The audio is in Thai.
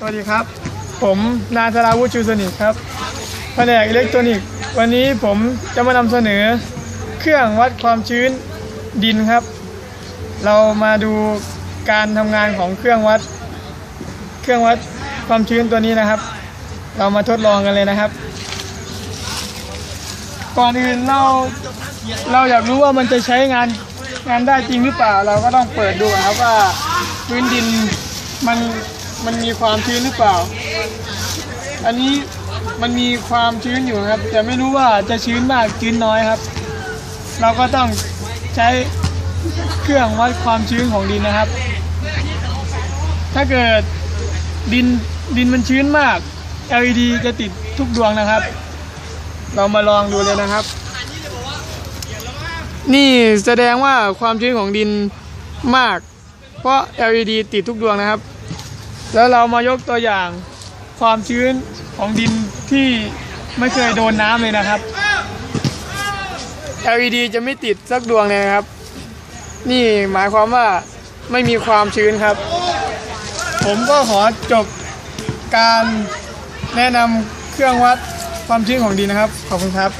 สวัสดีครับ ผมนายธราวุฒิชูสนิทครับแผนกอิเล็กทรอนิกส์ วันนี้ผมจะมานำเสนอ เครื่องวัดความชื้นดินครับ เรามาดูการทำงานของเครื่องวัด เครื่องวัดความชื้นตัวนี้นะครับ เรามาทดลองกันเลยนะครับ ก่อนอื่นเราเราอยากรู้ว่ามันจะใช้งานงานได้จริงหรือเปล่า เราก็ต้องเปิดดูครับว่าพื้นดินมัน มันมีความชื้นหรือเปล่า อันนี้มันมีความชื้นอยู่ครับ แต่ไม่รู้ว่าจะชื้นมากชื้นน้อยครับ เราก็ต้องใช้เครื่องวัดความชื้นของดินนะครับ ถ้าเกิดดินดินมันชื้นมาก LED จะติดทุกดวงนะครับ เรามาลองดูเลยนะครับ นี่แสดงว่าความชื้นของดินมาก เพราะ LED ติดทุกดวงนะครับ แล้วเรามายกตัวอย่างความชื้นของดินที่ไม่เคยโดนน้ำเลยนะครับ LED จะไม่ติดสักดวงเลยนะครับ นี่หมายความว่าไม่มีความชื้นครับ ผมก็ขอจบการแนะนำเครื่องวัดความชื้นของดินนะครับ ขอบคุณครับ